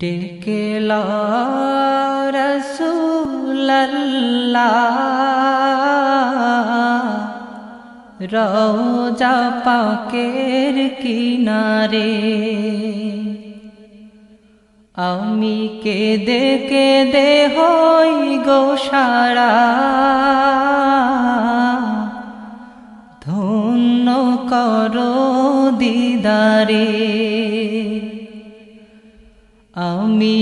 ডেকে রওজা পাকের কিনারে আমি কেঁদে কেঁদে হই গো সারা। ধন্য করো দিদারে।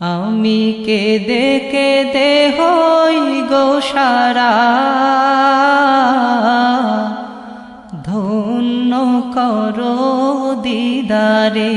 আমি কেঁদে কেঁদে হই গো সারা। ধন্য করো দিদারে।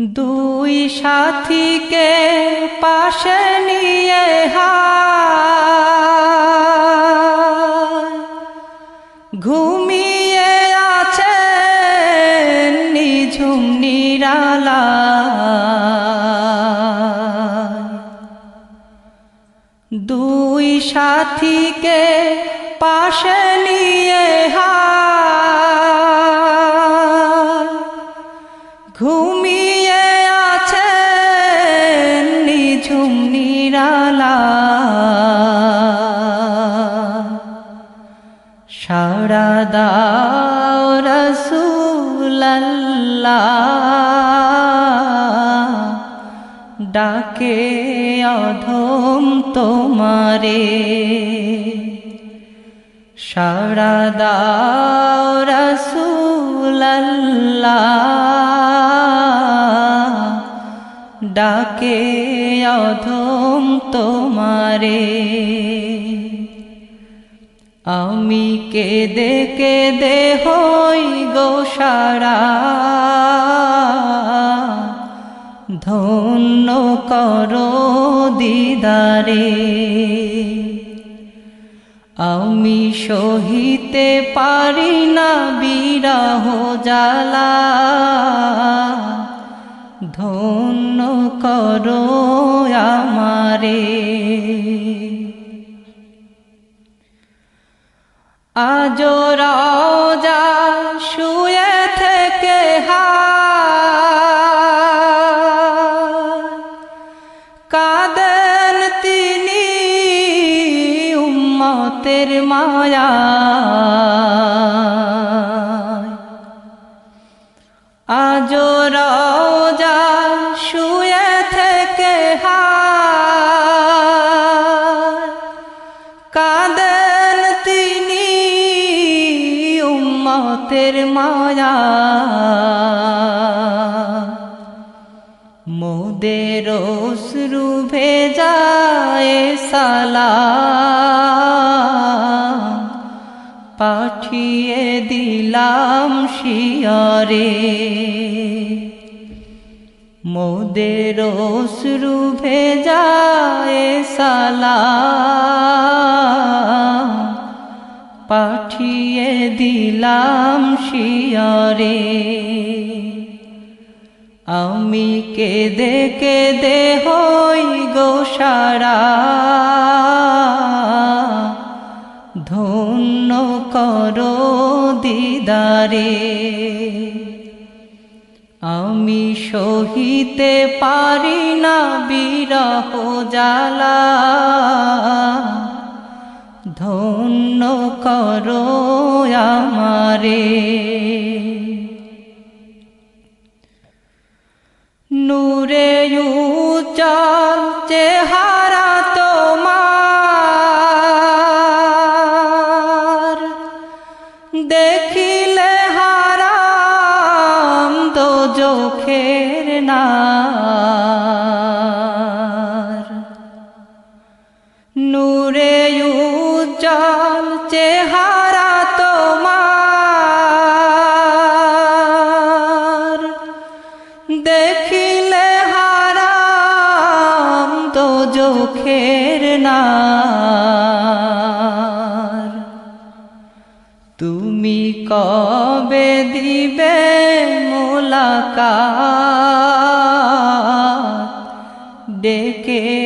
দুই সাথীকে পাশে নিয়ে হায় সাথীকে পাশে নিয়ে হায়। ঘুমিয়ে আছে নিঝুম নিরালা। সারা দাও রসুল্লাহ ডাকে অধম তোমারে। সারা দাও রসুল্লাহ ডাকে অধম তোমারে। আমি কেঁদে কেঁদে হই গো সারা ধন্য করো দিদারে। আমি সহিতে পারি না বিরহ জালা ধন্য করো আমারে। আজ উম্মতের মায়া। আজ রাজা শুয়ে থেকে কাদেন তিনি উম্মতের মায়া। পাঠিয়ে দিলাম শিয়রে। মোদের অশ্রু ভেজায় সালা পাঠিয়ে দিলাম শিয়রে। আমি কেঁদে কেঁদে হই গো করো দিদারে। আমি সহিতে পারি না বিরহ জালা ধন্য করো আমারে। নূরে চেহারা তোমার চোখের না তুমি কবে দিবে মোলাকা ডেকে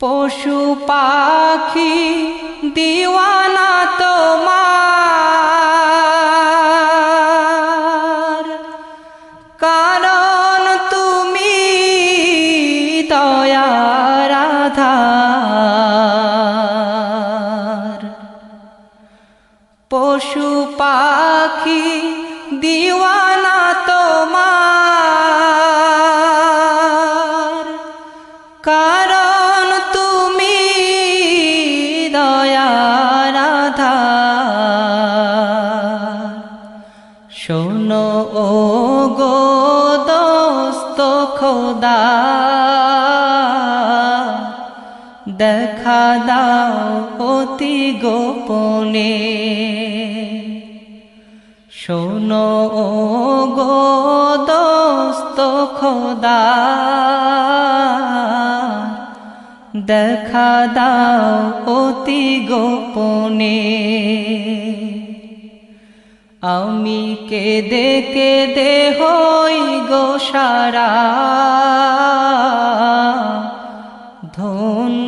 পশু পাখি দিওয়ানা তোমার। কারণ তুমি দয়ার আধার। পশু পাখি দিওয়ানা তোমার। কারণ দাও অতি গোপনে। শোনো গো দোস্ত খোদা, দেখা দাও অতি গোপনে। আমি কেঁদে কেঁদে হই গো সারা, ধন্য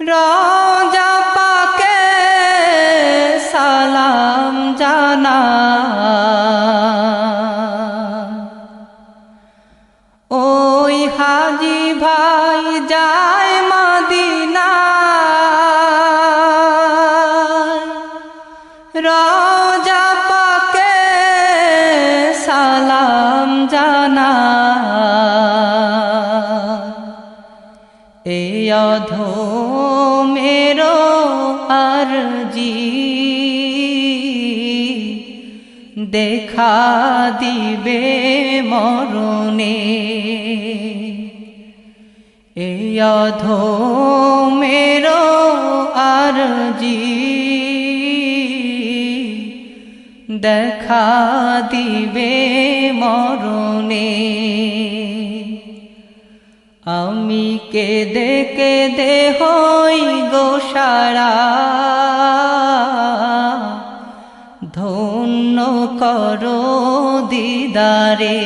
রাজা পাকে সালাম জানা। ওই হাজি ভাই যায় মদিনা রাজা পাকে সালাম জানা। এ অধো আরজি দেখা দিবে মরণে। এ অধো মেরো আরজি দেখা দিবে মরণে। আমি কেঁদে কেঁদে হই গোসারা করো দিদারে।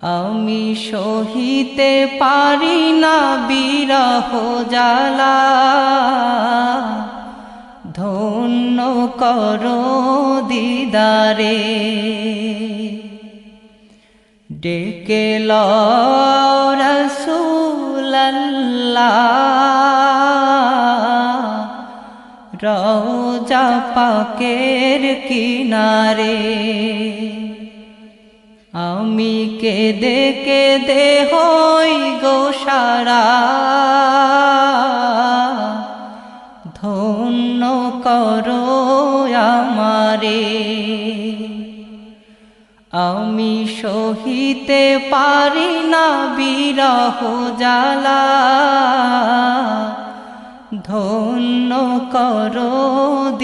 আমি সহিতে পারি না বিরহ জ্বালা। ধন্য করো দিদারে। ডেকে রসুল্লাহ রওজা পাকের কিনারে। আমি কেঁদে কেঁদে হই গো সারা। ধন্য করো আমারে। আমি সহিতে পারি না বিরহ জ্বালা। ধন্য করো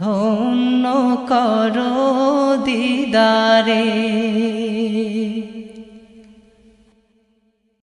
ধন্য কর দিদারে।